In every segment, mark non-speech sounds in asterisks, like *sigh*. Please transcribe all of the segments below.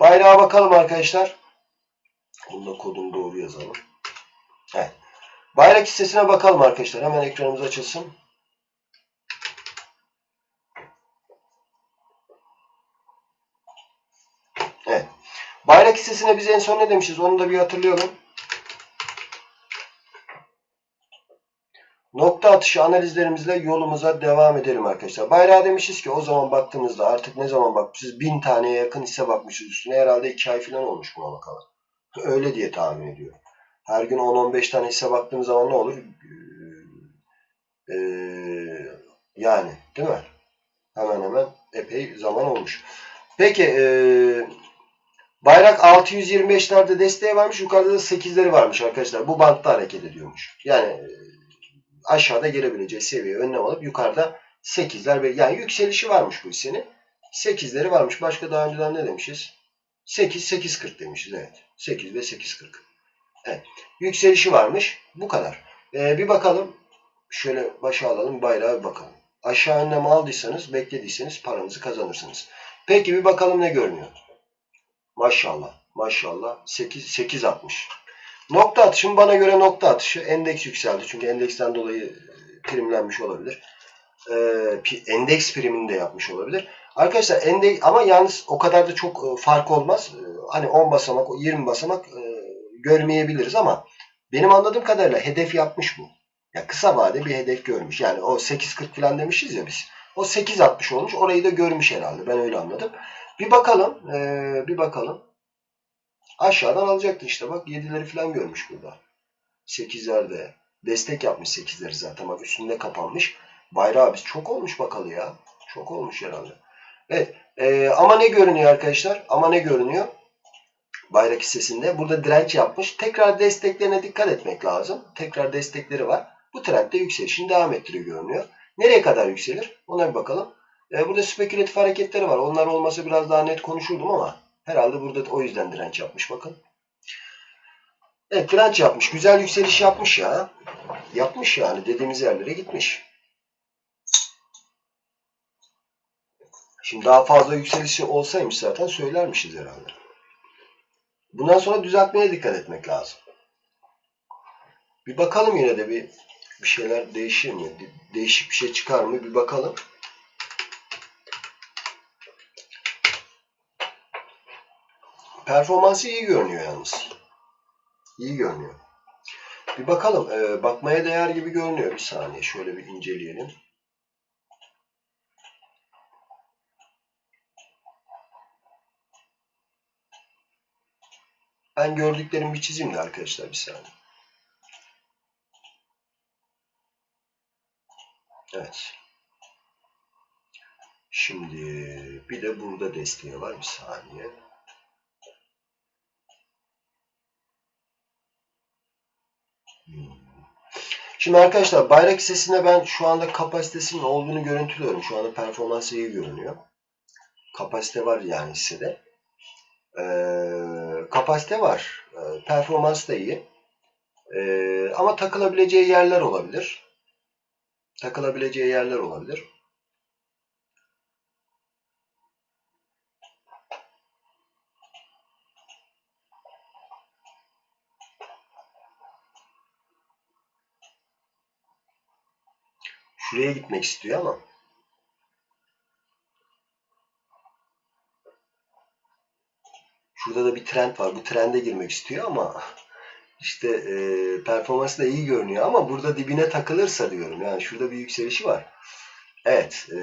Bayrağa bakalım arkadaşlar. Bunda kodunu doğru yazalım. Evet. Bayrak hissesine bakalım arkadaşlar. Hemen ekranımız açılsın. Evet. Bayrak hissesine biz en son ne demişiz? Onu da bir hatırlayalım. Nokta atışı analizlerimizle yolumuza devam edelim arkadaşlar. Bayrağa demişiz ki o zaman baktığımızda artık ne zaman bak siz bin taneye yakın hisse bakmışız üstüne herhalde iki ay falan olmuş buna bakalım. *laughs* Öyle diye tahmin ediyorum. Her gün 10-15 tane hisse baktığım zaman ne olur? Ee, yani değil mi? Hemen hemen epey zaman olmuş. Peki ee, bayrak 625'lerde desteği varmış. Yukarıda da 8'leri varmış arkadaşlar. Bu bantta hareket ediyormuş. Yani e, aşağıda gelebileceği seviye önlem alıp yukarıda 8'ler ve yani yükselişi varmış bu hissenin. 8'leri varmış. Başka daha önceden ne demişiz? 8 8.40 demişiz evet. 8 ve 8.40. Evet. Yükselişi varmış. Bu kadar. Ee, bir bakalım. Şöyle başa alalım. Bayrağa bir bakalım. Aşağı önlem aldıysanız, beklediyseniz paranızı kazanırsınız. Peki bir bakalım ne görünüyor. Maşallah. Maşallah. 8 8.60. Nokta atışı bana göre nokta atışı endeks yükseldi. Çünkü endeksten dolayı e, primlenmiş olabilir. Ee, endeks primini de yapmış olabilir. Arkadaşlar endeks ama yalnız o kadar da çok e, fark olmaz. E, hani 10 basamak, 20 basamak e, görmeyebiliriz ama benim anladığım kadarıyla hedef yapmış bu. Ya kısa vade bir hedef görmüş. Yani o 8.40 falan demişiz ya biz. O 8.60 olmuş. Orayı da görmüş herhalde. Ben öyle anladım. Bir bakalım. Ee, bir bakalım. Aşağıdan alacaktı işte. Bak 7'leri falan görmüş burada. 8'lerde. Destek yapmış 8'leri zaten. Bak üstünde kapanmış. Bayrağı biz çok olmuş bakalı ya. Çok olmuş herhalde. Evet. Ee, ama ne görünüyor arkadaşlar? Ama ne görünüyor? Bayrak hissesinde. Burada direnç yapmış. Tekrar desteklerine dikkat etmek lazım. Tekrar destekleri var. Bu trendde yükselişini devam ettiriyor görünüyor. Nereye kadar yükselir? Ona bir bakalım. Ee, burada spekülatif hareketleri var. Onlar olmasa biraz daha net konuşurdum ama herhalde burada o yüzden direnç yapmış. Bakın. Evet direnç yapmış. Güzel yükseliş yapmış ya. Yapmış yani. Dediğimiz yerlere gitmiş. Şimdi daha fazla yükselişi olsaymış zaten söylermişiz herhalde. Bundan sonra düzeltmeye dikkat etmek lazım. Bir bakalım yine de bir bir şeyler değişir mi? Değişik bir şey çıkar mı? Bir bakalım. Performansı iyi görünüyor yalnız. İyi görünüyor. Bir bakalım. Ee, bakmaya değer gibi görünüyor. Bir saniye. Şöyle bir inceleyelim. Ben gördüklerimi bir çizeyim de arkadaşlar bir saniye. Evet. Şimdi bir de burada desteği var bir saniye. Şimdi arkadaşlar bayrak hissesinde ben şu anda kapasitesinin olduğunu görüntülüyorum. Şu anda performansı iyi görünüyor. Kapasite var yani hissede. Ee, kapasite var. Ee, performans da iyi. Ee, ama takılabileceği yerler olabilir. Takılabileceği yerler olabilir. Şuraya gitmek istiyor ama Şurada da bir trend var. Bu trende girmek istiyor ama işte e, performansı da iyi görünüyor ama burada dibine takılırsa diyorum. Yani şurada bir yükselişi var. Evet. E,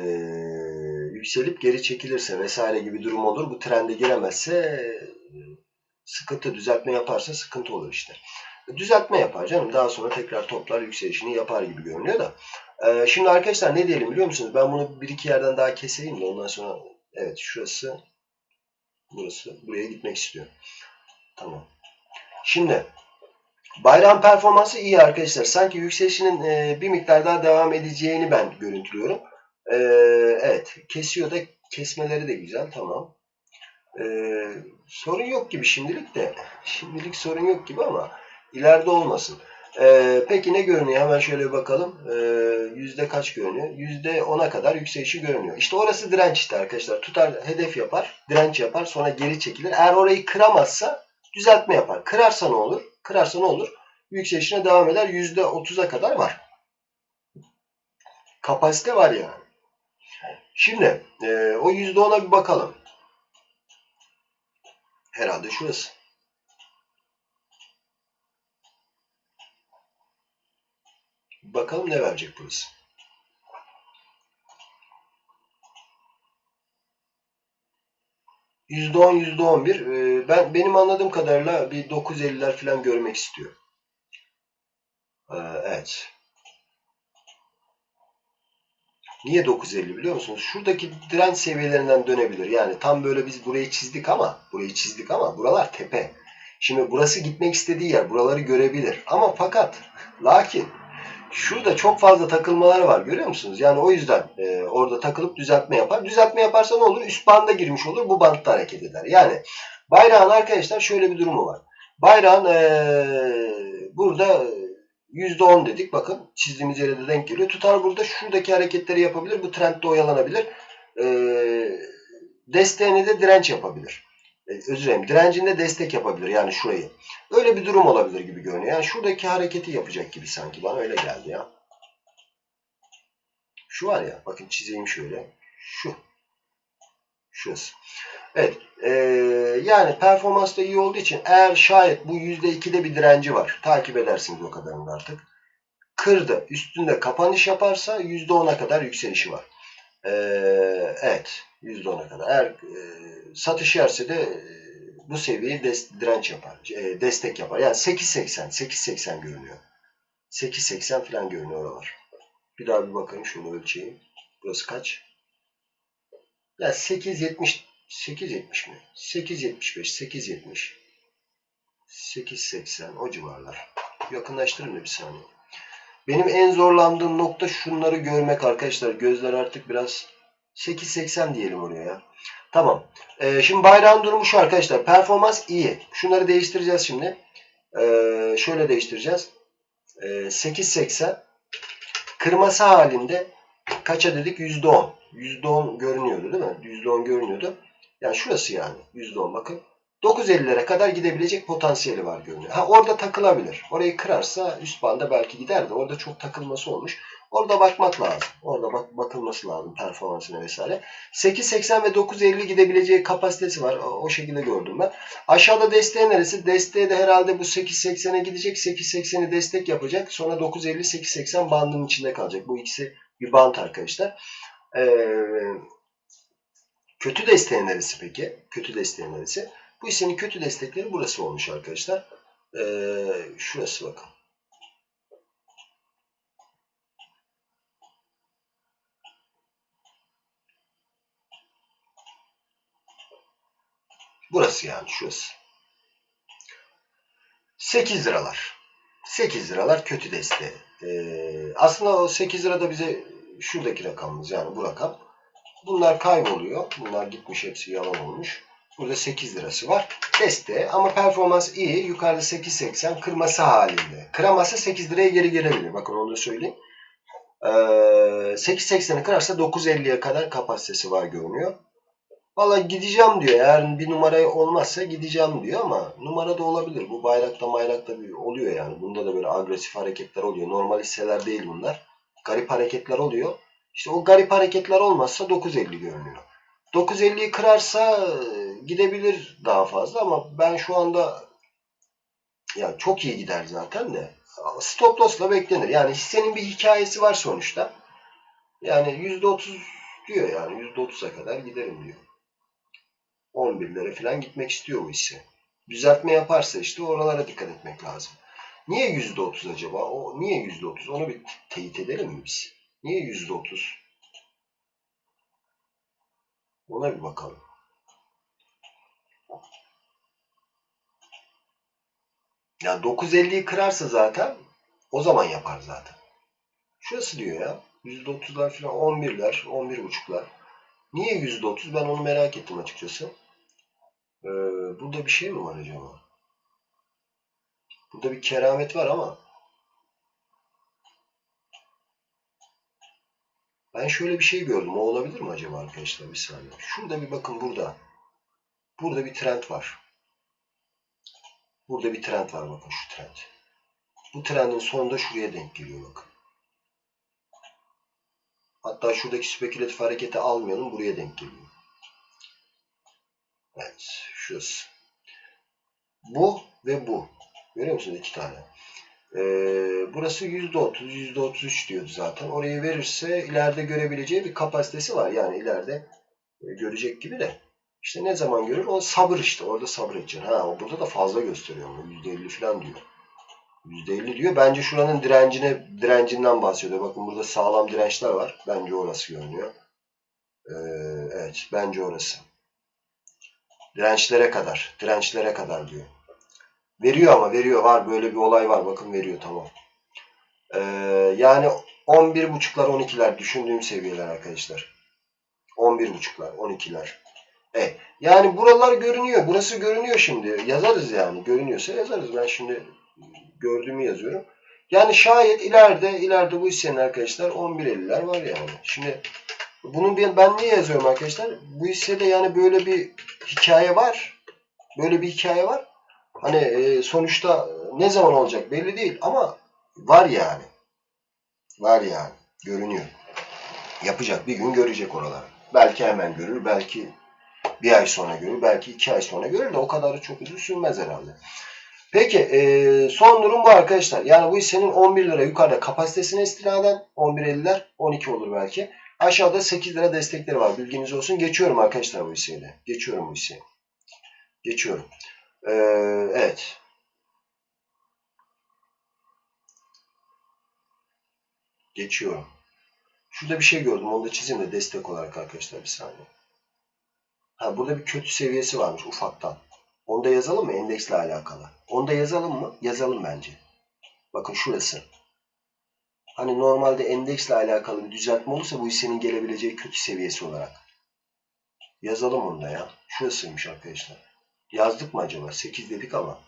yükselip geri çekilirse vesaire gibi durum olur. Bu trende giremezse e, sıkıntı düzeltme yaparsa sıkıntı olur işte. Düzeltme yapar canım. Daha sonra tekrar toplar yükselişini yapar gibi görünüyor da. E, şimdi arkadaşlar ne diyelim biliyor musunuz? Ben bunu bir iki yerden daha keseyim de ondan sonra evet şurası Burası. Buraya gitmek istiyor. Tamam. Şimdi bayram performansı iyi arkadaşlar. Sanki yükselişinin e, bir miktar daha devam edeceğini ben görüntülüyorum. E, evet. Kesiyor da kesmeleri de güzel. Tamam. E, sorun yok gibi şimdilik de. Şimdilik sorun yok gibi ama ileride olmasın. Ee, peki ne görünüyor? Hemen şöyle bakalım. Ee, yüzde kaç görünüyor? Yüzde ona kadar yükselişi görünüyor. İşte orası direnç işte arkadaşlar. Tutar, hedef yapar, direnç yapar, sonra geri çekilir. Eğer orayı kıramazsa düzeltme yapar. Kırarsa ne olur? Kırarsa ne olur? Yükselişine devam eder. Yüzde otuza kadar var. Kapasite var yani. Şimdi e, o yüzde ona bir bakalım. Herhalde şurası. Bakalım ne verecek burası. %10, %11. Ee, ben benim anladığım kadarıyla bir 950'ler falan görmek istiyor. Ee, evet. Niye 950 biliyor musunuz? Şuradaki direnç seviyelerinden dönebilir. Yani tam böyle biz burayı çizdik ama burayı çizdik ama buralar tepe. Şimdi burası gitmek istediği yer. Buraları görebilir. Ama fakat lakin şurada çok fazla takılmalar var. Görüyor musunuz? Yani o yüzden e, orada takılıp düzeltme yapar. Düzeltme yaparsa ne olur? Üst banda girmiş olur. Bu bantta hareket eder. Yani bayrağın arkadaşlar şöyle bir durumu var. Bayrağın e, burada %10 dedik. Bakın çizdiğimiz yere de denk geliyor. Tutar burada şuradaki hareketleri yapabilir. Bu trendde oyalanabilir. E, desteğini de direnç yapabilir. E, özür dilerim. Direncinde destek yapabilir. Yani şurayı. Öyle bir durum olabilir gibi görünüyor. Yani şuradaki hareketi yapacak gibi sanki. Bana öyle geldi ya. Şu var ya. Bakın çizeyim şöyle. Şu. Şurası. Evet. E, yani performans da iyi olduğu için eğer şayet bu %2'de bir direnci var. Takip edersiniz o kadarını artık. Kırdı. Üstünde kapanış yaparsa %10'a kadar yükselişi var. E, evet. %10'a kadar. Eğer e, satış yerse de e, bu seviyeyi des, direnç yapar. E, destek yapar. Yani 8.80 8.80 görünüyor. 8.80 falan görünüyor oralar. Bir daha bir bakayım şunu ölçeyim. Burası kaç? Ya 8.70 8.70 mi? 8.75 8.70 8.80 o civarlar. Yakınlaştırın bir saniye. Benim en zorlandığım nokta şunları görmek arkadaşlar. Gözler artık biraz 8.80 diyelim oraya ya. Tamam. Ee, şimdi bayrağın durumu şu arkadaşlar. Performans iyi. Şunları değiştireceğiz şimdi. Ee, şöyle değiştireceğiz. Ee, 8.80 kırması halinde kaça dedik? %10. %10 görünüyordu değil mi? %10 görünüyordu. Yani şurası yani. %10 bakın. 9.50'lere kadar gidebilecek potansiyeli var görünüyor. Ha orada takılabilir. Orayı kırarsa üst banda belki gider de orada çok takılması olmuş. Orada bakmak lazım. Orada bak bakılması lazım performansına vesaire. 8.80 ve 9.50 gidebileceği kapasitesi var. O, o şekilde gördüm ben. Aşağıda desteği neresi? Desteği de herhalde bu 8.80'e gidecek. 8.80'i destek yapacak. Sonra 9.50 8.80 bandının içinde kalacak. Bu ikisi bir band arkadaşlar. Ee, kötü desteği neresi peki? Kötü desteği neresi? Bu hissenin kötü destekleri burası olmuş arkadaşlar. Ee, şurası bakın. Burası yani şurası. 8 liralar. 8 liralar kötü desteği. Ee, aslında o 8 lira da bize şuradaki rakamımız yani bu rakam. Bunlar kayboluyor. Bunlar gitmiş hepsi yalan olmuş. Burada 8 lirası var. Desteği ama performans iyi. Yukarıda 8.80 kırması halinde. Kıramazsa 8 liraya geri gelebilir. Bakın onu da söyleyeyim. Ee, 8.80'i kırarsa 9.50'ye kadar kapasitesi var görünüyor. Valla gideceğim diyor. Eğer bir numara olmazsa gideceğim diyor ama numara da olabilir. Bu bayrakta bayrakta bir oluyor yani. Bunda da böyle agresif hareketler oluyor. Normal hisseler değil bunlar. Garip hareketler oluyor. İşte o garip hareketler olmazsa 9.50 görünüyor. 9.50'yi kırarsa gidebilir daha fazla ama ben şu anda ya çok iyi gider zaten de stop loss'la beklenir. Yani hissenin bir hikayesi var sonuçta. Yani %30 diyor yani %30'a kadar giderim diyor. 11'lere falan gitmek istiyor bu hisse. Düzeltme yaparsa işte oralara dikkat etmek lazım. Niye %30 acaba? O niye %30? Onu bir teyit edelim mi biz? Niye %30? Ona bir bakalım. Ya 9.50'yi kırarsa zaten o zaman yapar zaten. Şurası diyor ya. %30'lar falan 11'ler, 11.5'lar. Niye %30? Ben onu merak ettim açıkçası. Ee, burada bir şey mi var acaba? Burada bir keramet var ama ben şöyle bir şey gördüm. O olabilir mi acaba arkadaşlar? Bir saniye. Şurada bir bakın burada. Burada bir trend var. Burada bir trend var bakın şu trend. Bu trendin sonunda şuraya denk geliyor bakın. Hatta şuradaki spekülatif hareketi almayalım. Buraya denk geliyor. Evet. Şurası. Bu ve bu. Görüyor musunuz? iki tane. Ee, burası %30, %33 diyordu zaten. Orayı verirse ileride görebileceği bir kapasitesi var. Yani ileride e, görecek gibi de. İşte ne zaman görür? O sabır işte. Orada sabır edeceksin. Ha, burada da fazla gösteriyor. onu. %50 falan diyor. %50 diyor. Bence şuranın direncine, direncinden bahsediyor. Bakın burada sağlam dirençler var. Bence orası görünüyor. Ee, evet. Bence orası. Dirençlere kadar. Dirençlere kadar diyor. Veriyor ama veriyor. Var böyle bir olay var. Bakın veriyor tamam. Ee, yani 11.5'lar 12'ler düşündüğüm seviyeler arkadaşlar. 11.5'lar 12'ler. Evet. Yani buralar görünüyor. Burası görünüyor şimdi. Yazarız yani. Görünüyorsa yazarız. Ben şimdi gördüğümü yazıyorum. Yani şayet ileride ileride bu hissenin arkadaşlar 11.50'ler var yani. Şimdi bunu ben, niye yazıyorum arkadaşlar? Bu hissede yani böyle bir hikaye var. Böyle bir hikaye var. Hani e, sonuçta ne zaman olacak belli değil ama var yani. Var yani. Görünüyor. Yapacak. Bir gün görecek oraları. Belki hemen görür. Belki bir ay sonra görür. Belki iki ay sonra görür de o kadar çok uzun sürmez herhalde. Peki e, son durum bu arkadaşlar. Yani bu hissenin 11 lira yukarıda kapasitesine istinaden 11.50'ler 12 olur belki. Aşağıda 8 lira destekleri var. Bilginiz olsun. Geçiyorum arkadaşlar bu hisseyi de. Geçiyorum bu hisseyi. Geçiyorum. Ee, evet. Geçiyorum. Şurada bir şey gördüm. Onu da çizeyim de destek olarak arkadaşlar bir saniye. Ha, burada bir kötü seviyesi varmış ufaktan. Onu da yazalım mı? Endeksle alakalı. Onu da yazalım mı? Yazalım bence. Bakın şurası. Hani normalde endeksle alakalı bir düzeltme olursa bu hissenin gelebileceği kötü seviyesi olarak. Yazalım onu da ya. Şurasıymış arkadaşlar. Yazdık mı acaba? 8 dedik ama.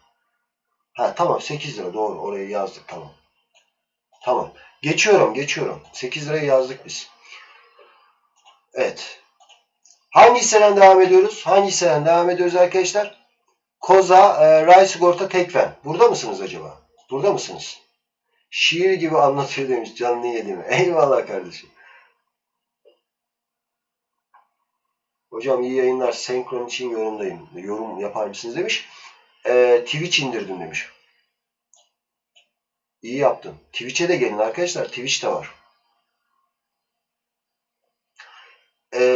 Ha tamam 8 lira doğru. Orayı yazdık tamam. Tamam. Geçiyorum geçiyorum. 8 liraya yazdık biz. Evet. Hangi hisseden devam ediyoruz? Hangi hisseden devam ediyoruz arkadaşlar? Koza, e, Ray Sigorta, Tekfen. Burada mısınız acaba? Burada mısınız? Şiir gibi anlatıyor demiş canlı yediğimi. *laughs* Eyvallah kardeşim. Hocam iyi yayınlar. Senkron için yorumdayım. Yorum yapar mısınız demiş. E, Twitch indirdim demiş. İyi yaptın. Twitch'e de gelin arkadaşlar. Twitch de var. E,